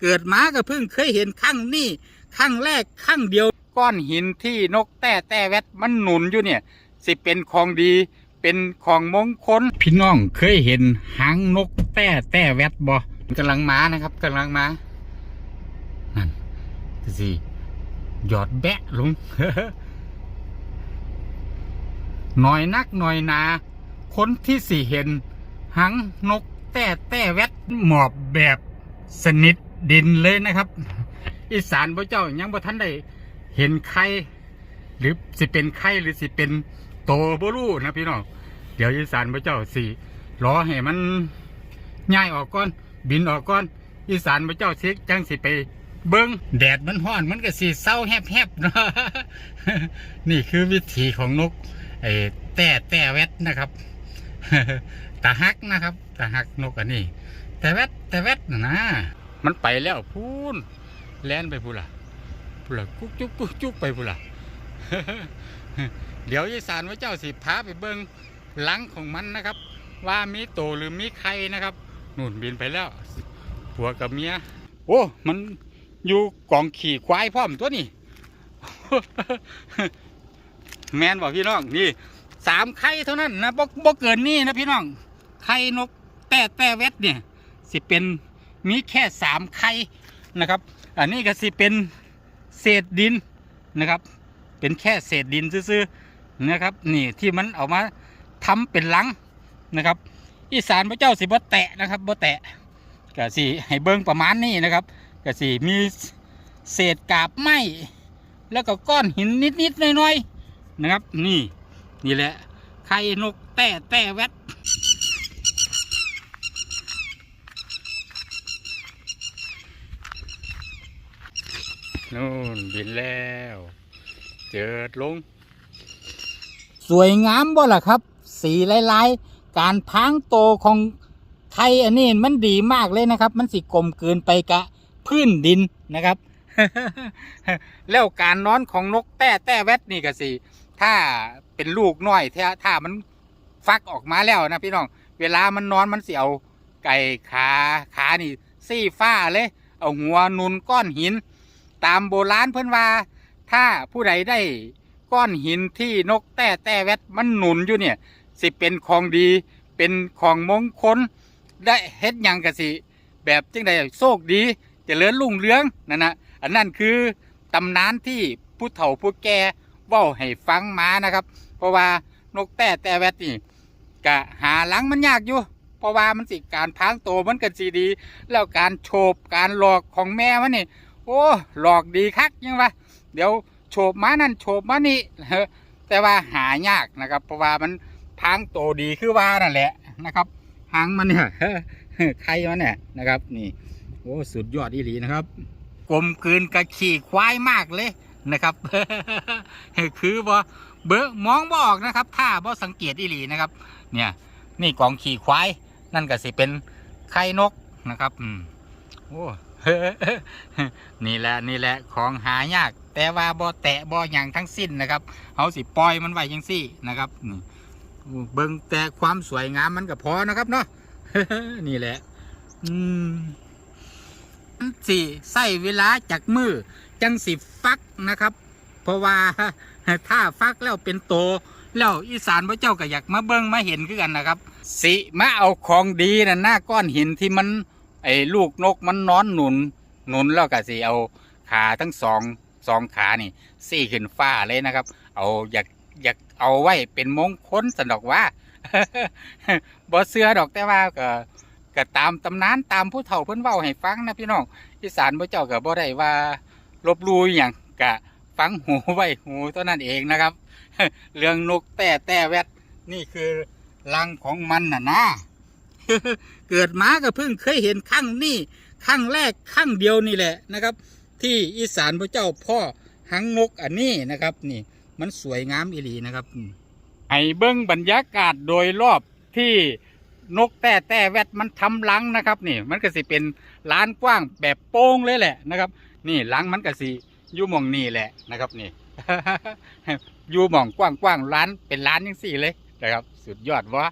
เกิดมาก็เพิ่งเคยเห็นครั้งนี้ครั้งแรกครั้งเดียว ก้อนหินที่นกแต่แต่แวดมันหนุนอยู่เนี่ย สิเป็นของดีเป็นของมงคลพี่น้องเคยเห็นหางนกแต่แต่แวดบ่กำลังมานะครับกำลังมานั่นสิหยอดแบะลงหน่อยนักหน่อยนา คนที่สี่เห็นหางนกแต่แต่แวดหมอบแบบสนิท ดินเลยนะครับ อีสานพระเจ้ายังบ่ทันได้เห็นใครหรือสิเป็นไข่หรือสิเป็นโตบ่รู้นะพี่น้องเดี๋ยวอีสานพระเจ้าสิรอให้มันย้ายออกก่อน บินออกก่อน อีสานพระเจ้าสิจังสิไป เบิ้งแดดมันห้อนมันก็สิเศร้าแฮบๆนะนี่คือวิถีของนกไอ้แต่แต่แวดนะครับตาฮักนะครับตาฮักนกอันนี้แต่แวดแต่แวดนะ มันไปแล้วพูนแล่นไปพูล่ะพูล่ะกุ๊กจุ๊กกุ๊กจุ๊กไปพูล่ะเดี๋ยวยีสานพระเจ้าสิพาไปเบิ้งหลังของมันนะครับ ว่ามีโตหรือมีไข่นะครับหนู่นบินไปแล้วผัวกับเมียโอ้มันอยู่กองขี่ควายพร้อมตัวนี่แมนบอกพี่น้องนี่สามไข่เท่านั้นนะบ่บ่เกินนี่นะพี่น้องไข่นกแต่แต่เวดเนี่ยสิเป็น มีแค่สามไข่นะครับ อันนี้ก็สิเป็นเศษดินนะครับ เป็นแค่เศษดินซื่อๆนะครับ นี่ที่มันเอามาทำเป็นหลังนะครับ อีสานพระเจ้าสิบ่แตะนะครับบ่แตะก็สิให้เบิ่งประมาณนี้นะครับก็สิมีเศษกาบไม้แล้วก็ก้อนหินนิดๆหน่อยๆนะครับ นี่นี่แหละไข่นกแต่แต่แวด นู่นบินแล้ว เจิดลง สวยงามบ่ล่ะครับ สีลายๆ การพางโตของไทยอันนี้มันดีมากเลยนะครับ มันสิกลมเกินไปกะพื้นดินนะครับ แล้วการนอนของนกแต่แต่แวดนี่ก็สิ ถ้าเป็นลูกน้อยถ้าถ้ามันฟักออกมาแล้วนะพี่น้อง เวลามันนอนมันเสิเอาไก่ขาขานี่ซี่ฟ้าเลย เอาหัวนุนก้อนหิน ตามโบราณเพิ่นว่า ถ้าผู้ใดได้ก้อนหินที่นกแต่แต่แวดมันหนุนอยู่เนี่ย สิเป็นของดี เป็นของมงคลได้เฮ็ดหยังกะสิ แบบจังใดโชคดีจเจริญรุ่งเรืองนั่นนะอันนั้นคือตำนานที่ผู้เฒ่าผู้แก่เว้าให้ฟังมานะครับ เพราะว่านกแต่แต่แวดนี่กะหาหลังมันยากอยู่ เพราะว่ามันสิการพางโตมันกันสีดี แล้วการโฉบการหลอกของแม่มันนี่ อ้ หลอกดีคักยังวะเดี๋ยวโฉบมานั่นโฉบมานี่แต่ว่าหายากนะครับเพราะว่ามันพางโตดีคือว่านั่นแหละนะครับหางมันเนี่ยไข่มันเนี่ยนะครับ นี่โอ้สุดยอดอีหลีนะครับกลมกลืนกับขี่ควายมากเลยนะครับคือบ่เบอมองบออกนะครับ ถ้าบ่สังเกตอีหลีนะครับ เนี่ย นี่กองขี่ควายนั่นก็สิเป็นไข่นกนะครับ อืมโอ้ นี่แหละนี่แหละของหายาก แต่ว่าบ่แตะบ่อย่างทั้งสิ้นนะครับเขาสิปล่อยมันไว้ยังซี่นะครับเบิ่งแต่ความสวยงามมันก็พอนะครับเนาะนี่แหละ อืมสิใส่เวลาจากมือจังสิฟักนะครับ เพราะว่าถ้าฟักแล้วเป็นโต แล้วอีสานพระเจ้าก็อยากมาเบิ่งมาเห็นคือกันนะครับ สิมาเอาของดีนะหน้าก้อนหินที่มัน ไอ้ลูกนกมันนอนหนุนหนุนแล้วก็สิเอาขาทั้งสองสองขานี่สี่ขึ้นฟ้าเลยนะครับ เอาอยากอยากเอาไว้เป็นมงคลสันดอกว่าบ่เสือดอกแต่ว่าก็ก็ตามตำนานตามผู้เฒ่าเพิ่นเว้าให้ฟังนะพี่น้องอีสานพระเจ้าก็บ่ได้ว่าลบลู่อย่างก็ฟังหูไว้หูเท่านั้นเองนะครับ เรื่องนกแต่แต่แวดนี่คือรังของมันน่ะนะ เกิดมาก็เพิ่งเคยเห็นครั้งนี้ครั้งแรกครั้งเดียวนี่แหละนะครับ ที่อีสานพระเจ้าพ่อหังนกอันนี้นะครับ นี่มันสวยงามอีหลีนะครับอืมให้เบิ้งบรรยากาศโดยรอบที่นกแต่แต่แวดมันทำรังนะครับ นี่มันก็สิเป็นลานกว้างแบบโป้งเลยแหละนะครับ นี่รังมันก็สิอยู่มองนี่แหละนะครับนี่อยู่มองกว้างๆร้านเป็นร้านยังสี่เลยนะครับ สุดยอดวะ